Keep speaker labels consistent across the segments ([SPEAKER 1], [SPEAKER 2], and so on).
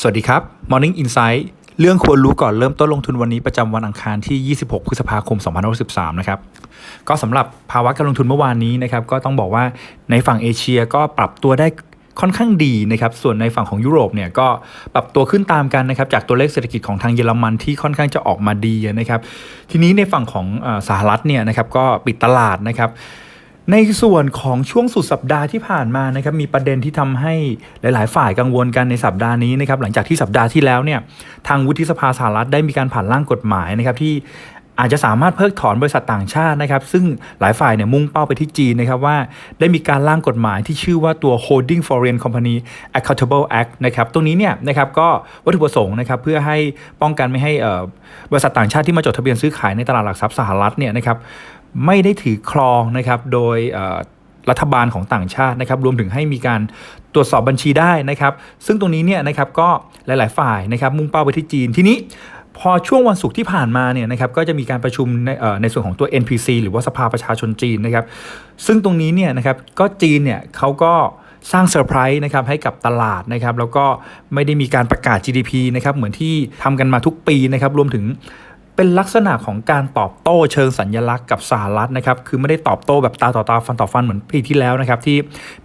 [SPEAKER 1] สวัสดีครับ Morning Insight เรื่องควรรู้ก่อนเริ่มต้นลงทุนวันนี้ประจำวันอังคารที่ 26 พฤษภาคม2563นะครับ ก็สำหรับภาวะการลงทุนเมื่อวานนี้นะครับ ก็ต้องบอกว่าในฝั่งเอเชียก็ปรับตัวได้ค่อนข้างดีนะครับ ส่วนในฝั่งของยุโรปเนี่ยก็ปรับตัวขึ้นตามกันนะครับ จากตัวเลขเศรษฐกิจของทางเยอรมันที่ค่อนข้างจะออกมาดีนะครับ ทีนี้ในฝั่งของสหรัฐเนี่ยนะครับก็ปิดตลาดนะครับ ในส่วนของช่วงสุดสัปดาห์ที่ผ่านมานะครับมีประเด็นที่ทำให้หลาย ๆ ฝ่ายกังวลกันในสัปดาห์นี้นะครับหลังจากที่สัปดาห์ที่แล้วเนี่ยทางวุฒิสภาสหรัฐได้มีการผ่านร่างกฎหมายนะครับที่อาจจะสามารถเพิกถอนบริษัทต่างชาตินะครับ ซึ่งหลายฝ่ายเนี่ยมุ่งเป้าไปที่จีนนะครับว่าได้มีการร่างกฎหมายที่ชื่อว่าตัว Holding Foreign Company Accountable Act นะครับตรงนี้เนี่ยนะครับก็วัตถุประสงค์นะครับเพื่อให้ป้องกันไม่ให้บริษัทต่างชาติที่มาจดทะเบียนซื้อขายในตลาดหลักทรัพย์สหรัฐเนี่ยนะครับ ไม่ได้ถือครองนะครับโดยรัฐบาลของต่างชาตินะครับรวมถึงให้มีการตรวจสอบบัญชีได้นะครับ ซึ่งตรงนี้เนี่ยนะครับก็หลาย ๆ ฝ่ายนะครับมุ่งเป้าไปที่จีนทีนี้พอช่วงวันศุกร์ที่ผ่านมาเนี่ยนะครับก็จะมีการประชุมในในส่วนของตัว NPC หรือว่าสภาประชาชนจีนนะครับ ซึ่งตรงนี้เนี่ยนะครับก็จีนเนี่ยเขาก็สร้างเซอร์ไพรส์นะครับให้กับตลาดนะครับแล้วก็ไม่ได้มีการประกาศ GDP นะครับเหมือนที่ทำกันมาทุกปีนะครับรวมถึง เป็นลักษณะของการตอบโต้เชิงสัญญลักษณ์กับสหรัฐนะครับคือไม่ได้ตอบโต้แบบตาต่อตาฟันต่อฟันเหมือนปีที่แล้วนะครับที่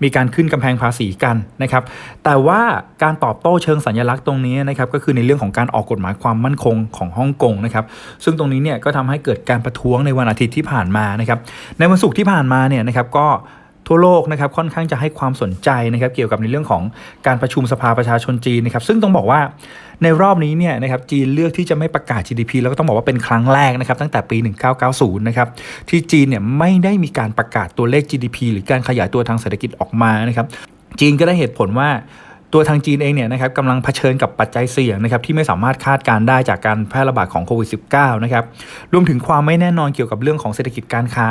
[SPEAKER 1] มีการขึ้นกำแพงภาษีกันนะครับแต่ว่าการตอบโต้เชิงสัญลักษณ์ตรงนี้นะครับก็คือในเรื่องของการออกกฎหมายความมั่นคงของฮ่องกงนะครับซึ่งตรงนี้เนี่ยก็ทำให้เกิดการประท้วงในวันอาทิตย์ที่ผ่านมานะครับในวันศุกร์ที่ผ่านมาเนี่ยนะครับก็ ทั่วโลกนะครับค่อนข้างจะให้ความสนใจนะครับเกี่ยวกับในเรื่องของการประชุมสภาประชาชนจีนนะครับซึ่งต้องบอกว่าในรอบนี้เนี่ยนะครับจีนเลือกที่จะไม่ประกาศ GDP แล้วก็ต้องบอกว่าเป็นครั้งแรกนะครับตั้งแต่ปี 1990 นะครับที่จีนเนี่ยไม่ได้มีการประกาศตัวเลข GDP หรือการขยายตัวทางเศรษฐกิจออกมานะครับจีนก็ได้เหตุผลว่าตัวทางจีนเองเนี่ยนะครับกำลังเผชิญกับปัจจัยเสี่ยงนะครับที่ไม่สามารถคาดการได้จากการแพร่ระบาดของโควิด -19 นะครับรวมถึงความไม่แน่นอนเกี่ยวกับเรื่องของเศรษฐกิจการค้า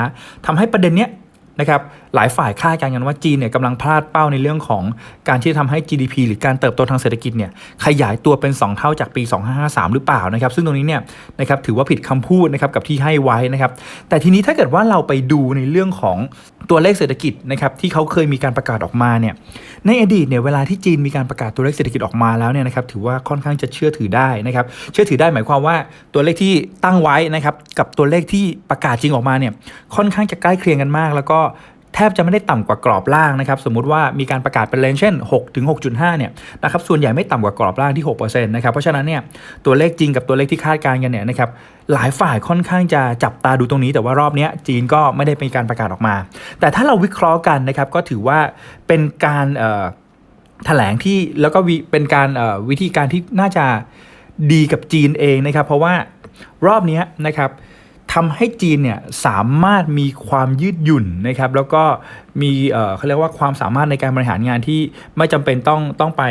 [SPEAKER 1] ทำให้ประเด็นเนี้ย นะครับหลายฝ่ายคาดการณ์กันว่าจีนเนี่ยกำลังพลาดเป้าในเรื่องของการที่จะทำให้ GDP หรือการเติบโตทางเศรษฐกิจเนี่ยขยายตัวเป็น 2 เท่าจากปี 2553 หรือเปล่านะครับซึ่งตรงนี้เนี่ยนะครับถือว่าผิดคำพูดนะครับกับที่ให้ไว้นะครับแต่ทีนี้ถ้าเกิดว่าเราไปดูในเรื่องของตัวเลขเศรษฐกิจนะครับที่เขาเคยมีการประกาศออกมาเนี่ยในอดีตเนี่ยเวลาที่จีนมีการประกาศตัวเลขเศรษฐกิจออกมาแล้วเนี่ยนะครับถือว่าค่อนข้างจะเชื่อถือได้นะครับเชื่อถือได้หมายความว่าตัวเลขที่ตั้งไว้นะครับกับตัวเลขที่ประกาศจริงออกมาเนี่ยค่อนข้างจะใกล้เคียงกันมาก แล้วก็แทบจะไม่ได้ต่ำกว่ากรอบล่างนะครับ สมมุติว่ามีการประกาศเป็นเลนเช่น6ถึง6.5เนี่ยนะครับส่วนใหญ่ไม่ต่ำกว่ากรอบล่างที่6%นะครับเพราะฉะนั้นเนี่ยตัวเลขจริงกับตัวเลขที่คาดการณ์กันเนี่ยนะครับหลายฝ่ายค่อนข้างจะจับตาดูตรงนี้ แต่ว่ารอบนี้จีนก็ไม่ได้มีการประกาศออกมา แต่ถ้าเราวิเคราะห์กันนะครับก็ถือว่าเป็นการแถลงที่แล้วก็เป็นการวิธีการที่น่าจะดีกับจีนเองนะครับ เพราะว่ารอบนี้นะครับ ทำให้จีนเนี่ยสามารถมีความยืดหยุ่นนะครับแล้วก็มีเขาเรียกว่าความสามารถในการบริหารงานที่ไม่จำเป็นต้องต้องไป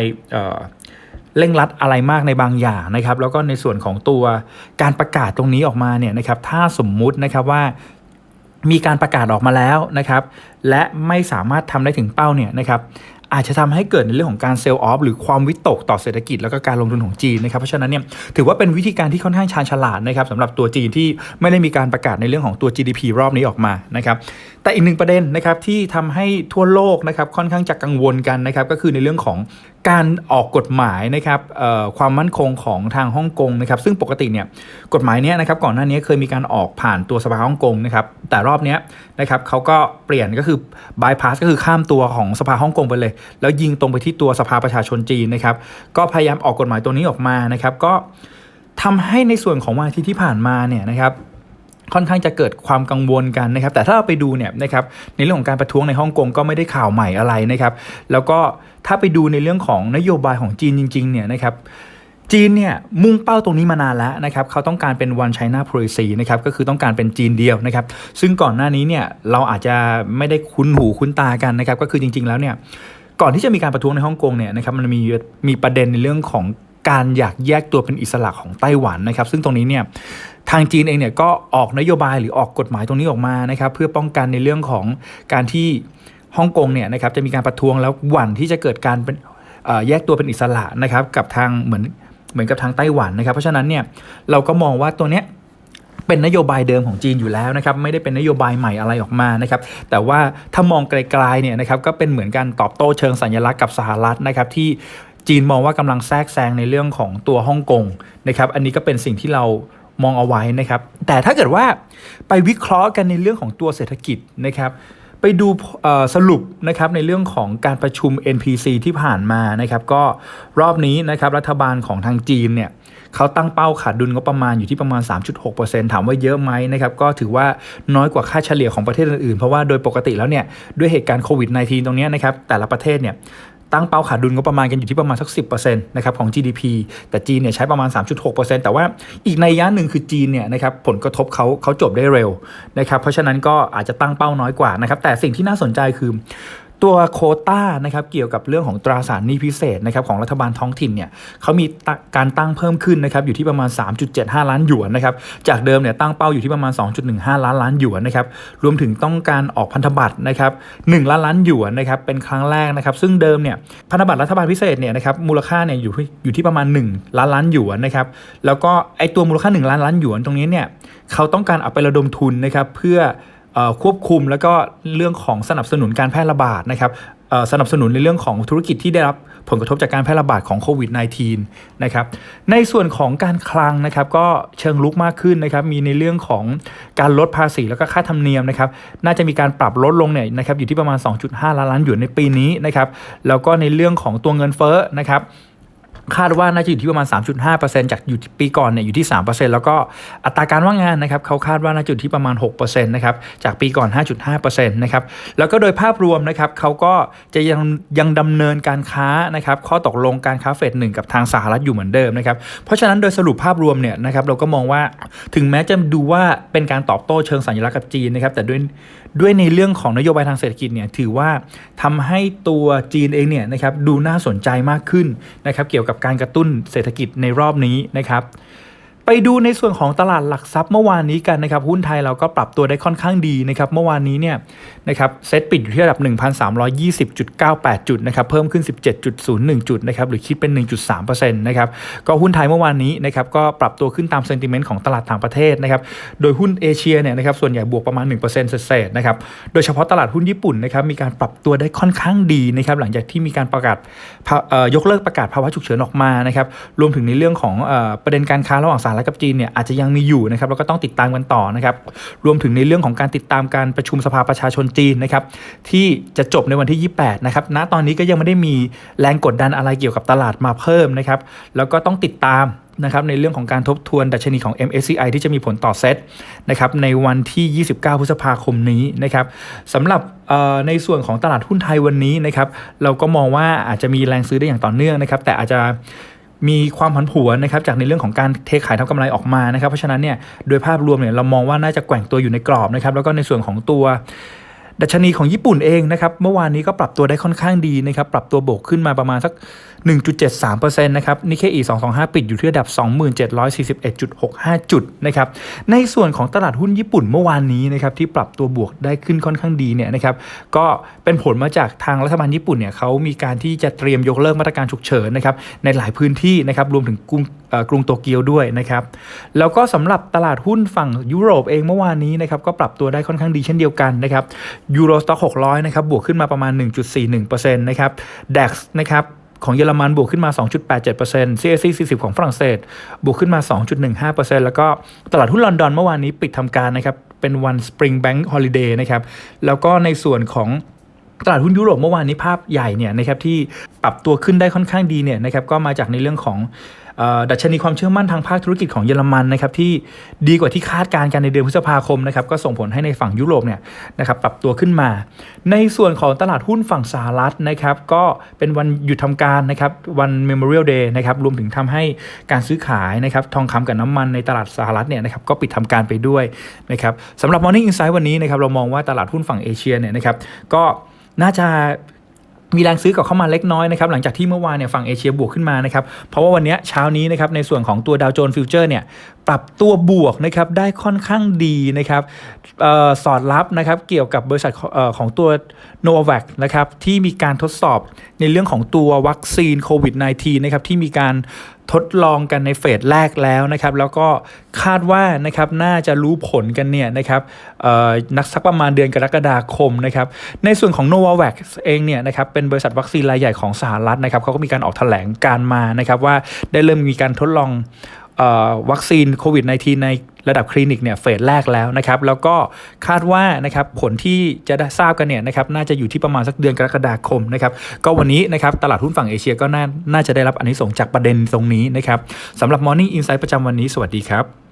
[SPEAKER 1] เร่งรัดอะไรมากในบางอย่างนะครับ แล้วก็ในส่วนของตัวการประกาศตรงนี้ออกมาเนี่ยนะครับถ้าสมมุตินะครับว่ามีการประกาศออกมาแล้วนะครับ และไม่สามารถทำได้ถึงเป้าเนี่ยนะครับ อาจจะทำให้เกิดในเรื่องของการเซลล์ออฟหรือความวิตกต่อเศรษฐกิจแล้วก็การลงทุนของจีนนะครับเพราะฉะนั้นเนี่ยถือว่าเป็นวิธีการที่ค่อนข้างชาญฉลาดนะครับสำหรับตัวจีนที่ไม่ได้มีการประกาศในเรื่องของตัว GDP รอบนี้ออกมานะครับแต่อีกหนึ่งประเด็นนะครับที่ทำให้ทั่วโลกนะครับค่อนข้างจะกังวลกันนะครับก็คือในเรื่องของ การออกกฎหมายนะครับความมั่นคงของทางฮ่องกงนะครับ ซึ่งปกติเนี่ยกฎหมายเนี้ยนะครับก่อนหน้านี้เคยมีการออกผ่านตัวสภาฮ่องกงนะครับ แต่รอบเนี้ยนะครับเขาก็เปลี่ยนก็คือบายพาสก็คือข้ามตัวของสภาฮ่องกงไปเลย แล้วยิงตรงไปที่ตัวสภาประชาชนจีนนะครับ ก็พยายามออกกฎหมายตัวนี้ออกมานะครับ ก็ทำให้ในส่วนของวันอาทิตย์ที่ผ่านมาเนี่ยนะครับ ค่อนข้างจะเกิดความกังวลกันนะครับ แต่ถ้าเราไปดูเนี่ยนะครับในเรื่องของการประท้วงในฮ่องกงก็ไม่ได้ข่าวใหม่อะไรนะครับ แล้วก็ถ้าไปดูในเรื่องของนโยบายของจีนจริง ๆ เนี่ยนะครับจีนเนี่ยมุ่งเป้าตรงนี้มานานแล้วนะครับเขาต้องการเป็น one China policy นะครับก็คือต้องการเป็นจีนเดียวนะครับ ซึ่งก่อนหน้านี้เนี่ยเราอาจจะไม่ได้คุ้นหูคุ้นตากันนะครับ ก็คือจริง ๆ แล้วเนี่ยก่อนที่จะมีการประท้วงในฮ่องกงเนี่ยนะครับมันมีมีประเด็นในเรื่องของ การอยากแยกตัวเป็นอิสระของไต้หวันนะครับ ซึ่งตรงนี้เนี่ยทางจีนเองเนี่ยก็ออกนโยบายหรือออกกฎหมายตรงนี้ออกมานะครับเพื่อป้องกันในเรื่องของการที่ฮ่องกงเนี่ยนะครับจะมีการประท้วงแล้วหวั่นที่จะเกิดการเป็นแยกตัวเป็นอิสระนะครับกับทางเหมือนเหมือนกับทางไต้หวันนะครับ เพราะฉะนั้นเนี่ยเราก็มองว่าตัวเนี้ยเป็นนโยบายเดิมของจีนอยู่แล้วนะครับไม่ได้เป็นนโยบายใหม่อะไรออกมานะครับแต่ว่าถ้ามองไกลๆเนี่ยนะครับก็เป็นเหมือนการตอบโต้เชิงสัญลักษณ์กับสหรัฐนะครับที่ จีนมองว่ากำลังแทรกแซงในเรื่องของตัวฮ่องกงนะครับ อันนี้ก็เป็นสิ่งที่เรามองเอาไว้นะครับ แต่ถ้าเกิดว่าไปวิเคราะห์กันในเรื่องของตัวเศรษฐกิจนะครับไปดูสรุปนะครับในเรื่องของการประชุม NPC ที่ผ่านมานะครับ ก็รอบนี้นะครับรัฐบาลของทางจีนเนี่ยเขาตั้งเป้าขาดดุลงบประมาณอยู่ที่ประมาณ 3.6%ถามว่าเยอะไหมนะครับ ก็ถือว่าน้อยกว่าค่าเฉลี่ยของประเทศอื่นๆ เพราะว่าโดยปกติแล้วเนี่ย ด้วยเหตุการณ์โควิด -19 ตรงนี้นะครับ แต่ละประเทศเนี่ย ตั้งเป้าขาดดุลงบประมาณกันอยู่ที่ประมาณสัก 10%นะครับของ GDP แต่จีนเนี่ยใช้ประมาณ 3.6%แต่ว่าอีกในยยะหนึ่งคือจีนเนี่ยนะครับผลกระทบเขาเขาจบได้เร็วนะครับเพราะฉะนั้นก็อาจจะตั้งเป้าน้อยกว่านะครับแต่สิ่งที่น่าสนใจคือ ตัวโคต้านะครับเกี่ยวกับเรื่องของตราสารหนี้พิเศษนะครับของรัฐบาลท้องถิ่นเนี่ยเขามีการตั้งเพิ่มขึ้นนะครับอยู่ที่ประมาณ 3.75 ล้านหยวนนะครับจากเดิมเนี่ยตั้งเป้าอยู่ที่ประมาณ 2.15 ล้านล้านหยวนนะครับรวมถึงต้องการออกพันธบัตรนะครับ1ล้านล้านหยวนนะครับเป็นครั้งแรกนะครับซึ่งเดิมเนี่ยพันธบัตรรัฐบาลพิเศษเนี่ยนะครับมูลค่าเนี่ยอยู่ที่อยู่ที่ประมาณ 1 ล้านล้านหยวนนะครับแล้วก็ไอตัวมูลค่า 1 ล้านล้านหยวนตรงนี้เนี่ยเขาต้องการเอาไประดมทุนนะครับเพื่อ ควบคุมแล้วก็เรื่องของสนับสนุนการแพร่ระบาดนะครับสนับสนุนในเรื่องของธุรกิจที่ได้รับผลกระทบจากการแพร่ระบาดของโควิด -19 นะครับ ในส่วนของการคลังนะครับก็เชิงลุกมากขึ้นนะครับ มีในเรื่องของการลดภาษีแล้วก็ค่าธรรมเนียมนะครับ น่าจะมีการปรับลดลงเนี่ยนะครับอยู่ที่ประมาณ 2.5 ล้านล้านหยวนในปีนี้นะครับ แล้วก็ในเรื่องของตัวเงินเฟ้อนะครับ คาดว่าน่าจะอยู่ที่ประมาณ 3.5%จากอยู่ปีก่อนเนี่ยอยู่ที่ 3%แล้วก็อัตราการว่างงานนะครับเขาคาดว่าน่าจะอยู่ที่ประมาณ 6%นะครับจากปีก่อน 5.5%นะครับแล้วก็โดยภาพรวมนะครับเขาก็จะยังยังดำเนินการค้านะครับข้อตกลงการค้าเฟดหนึ่งกับทางสหรัฐอยู่เหมือนเดิมนะครับเพราะฉะนั้นโดยสรุปภาพรวมเนี่ยนะครับเราก็มองว่าถึงแม้จะดูว่าเป็นการตอบโต้เชิงสัญลักษณ์กับจีนนะครับแต่ด้วยด้วยในเรื่องของนโยบายทางเศรษฐกิจเนี่ยถือว่าทำให้ตัวจีนเองเนี่ยนะครับดูน่าสนใจมากขึ้นนะครับเกี่ยวกับการกระตุ้นเศรษฐกิจในรอบนี้นะครับ ไปดูในส่วนของตลาดหลักทรัพย์เมื่อวานนี้กันนะครับหุ้นไทยเราก็ปรับตัวได้ค่อนข้างดีนะครับเมื่อวานนี้เนี่ยนะครับเซ็ตปิดอยู่ที่ระดับ 1,320.98 จุดนะครับเพิ่มขึ้น 17.01 จุดนะครับหรือคิดเป็น 1.3%นะครับก็หุ้นไทยเมื่อวานนี้นะครับก็ปรับตัวขึ้นตามเซนติเมนต์ของตลาดต่างประเทศนะครับโดยหุ้นเอเชียเนี่ยนะครับส่วนใหญ่บวกประมาณ 1%เศษนะครับโดยเฉพาะตลาดหุ้นญี่ปุ่นนะครับมีการปรับตัวได้ค่อนข้างดีนะครับหลังจากที่มีการประกาศยกเลิกประกาศภาวะฉุกเฉินออกมานะครับรวมถึงในเรื่องของประเด็นการค้าระหว่างสหรัฐกับจีนเนี่ยอาจจะยังมีอยู่นะครับแล้วก็ต้องติดตามกันต่อนะครับรวมถึงในเรื่องของการติดตามการประชุมสภาประชาชนจีนนะครับที่จะจบในวันที่ 28 นะครับณตอนนี้ก็ยังไม่ได้มีแรงกดดันอะไรเกี่ยวกับตลาดมาเพิ่มนะครับแล้วก็ต้องติดตามนะครับในเรื่องของการทบทวนดัชนีของ MSCI ที่จะมีผลต่อเซตนะครับในวันที่ 29 พฤษภาคมนี้นะครับสำหรับในส่วนของตลาดหุ้นไทยวันนี้นะครับเราก็มองว่าอาจจะมีแรงซื้อได้อย่างต่อเนื่องนะครับแต่อาจจะ มีความผันผวนนะครับจากในเรื่องของการเทขายทำกำไรออกมานะครับเพราะฉะนั้นเนี่ยโดยภาพรวมเนี่ยเรามองว่าน่าจะแกว่งตัวอยู่ในกรอบนะครับแล้วก็ในส่วนของตัวดัชนีของญี่ปุ่นเองนะครับเมื่อวานนี้ก็ปรับตัวได้ค่อนข้างดีนะครับปรับตัวบวกขึ้นมาประมาณสัก1.73%นะครับนิเคอี225 ปิดอยู่ที่ระดับ 2741.65 จุดนะครับในส่วนของตลาดหุ้นญี่ปุ่นเมื่อวานนี้นะครับที่ปรับตัวบวกได้ขึ้นค่อนข้างดีเนี่ยนะครับก็เป็นผลมาจากทางรัฐบาลญี่ปุ่นเนี่ยเขามีการที่จะเตรียมยกเลิกมาตรการฉุกเฉินนะครับในหลายพื้นที่นะครับรวมถึงกรุงกรุงโตเกียวด้วยนะครับแล้วก็สำหรับตลาดหุ้นฝั่งยุโรปเองเมื่อวานนี้นะครับก็ปรับตัวได้ค่อนข้างดีเช่นเดียวกันนะครับยูโรสต็อก600นะครับบวกขึ้นมาประมาณ 1.41%นะครับ DAX นะครับ ของเยอรมันบวกขึ้นมา 2.87% CAC 40 ของฝรั่งเศส บวกขึ้นมา 2.15%แล้วก็ตลาดหุ้นลอนดอนเมื่อวานนี้ปิดทำการนะครับ เป็นวัน Spring Bank Holiday นะครับ แล้วก็ในส่วนของตลาดหุ้นยุโรปเมื่อวานนี้ภาพใหญ่เนี่ยนะครับที่ปรับตัวขึ้นได้ค่อนข้างดีเนี่ยนะครับก็มาจากในเรื่องของ ดัชนีความเชื่อมั่นทางภาคธุรกิจของเยอรมันนะครับที่ดีกว่าที่คาดการณ์กันในเดือนพฤษภาคมนะครับก็ส่งผลให้ในฝั่งยุโรปเนี่ยนะครับปรับตัวขึ้นมา ในส่วนของตลาดหุ้นฝั่งสหรัฐนะครับก็เป็นวันหยุดทำการนะครับวัน Memorial Day นะครับรวมถึงทำให้การซื้อขายนะครับทองคำกับน้ำมันในตลาดสหรัฐเนี่ยนะครับก็ปิดทำการไปด้วยนะครับสำหรับ Morning Insight วันนี้นะครับเรามองว่าตลาดหุ้นฝั่งเอเชียเนี่ยนะครับก็น่าจะ มีแรงซื้อกลับเข้ามาเล็กน้อยนะครับหลังจากที่เมื่อวานเนี่ยฝั่งเอเชียบวกขึ้นมานะครับเพราะว่าวันนี้เช้านี้นะครับในส่วนของตัวดาวโจนส์ฟิวเจอร์เนี่ยปรับตัวบวกนะครับได้ค่อนข้างดีนะครับออสอดรับนะครับเกี่ยวกับบริษัทของเอของตัว n o v a c นะครับที่มีการทดสอบในเรื่องของตัววัคซีนโควิด -19 นะครับที่มีการ ทดลองกันในเฟสแรกแล้วนะครับ แล้วก็คาดว่านะครับน่าจะรู้ผลกันเนี่ยนะครับนักสักประมาณเดือนกรกฎาคมนะครับ ในส่วนของ n o v a v a x เองเนี่ยนะครับเป็นบริษัทวัคซีนรายใหญ่ของสหรัฐนะครับเขาก็มีการออกแถลงการมานะครับว่าได้เริ่มมีการทดลองวัคซีนโควิด -19 ใน ระดับคลินิกเนี่ยเฟสแรกแล้วนะครับแล้วก็คาดว่านะครับผลที่จะได้ทราบกันเนี่ยนะครับน่าจะอยู่ที่ประมาณสักเดือนกรกฎาคมนะครับก็วันนี้นะครับตลาดหุ้นฝั่งเอเชียก็น่าน่าจะได้รับอันนี้ส่งจากประเด็นตรงนี้นะครับสำหรับ Morning Insight ประจำวันนี้สวัสดีครับ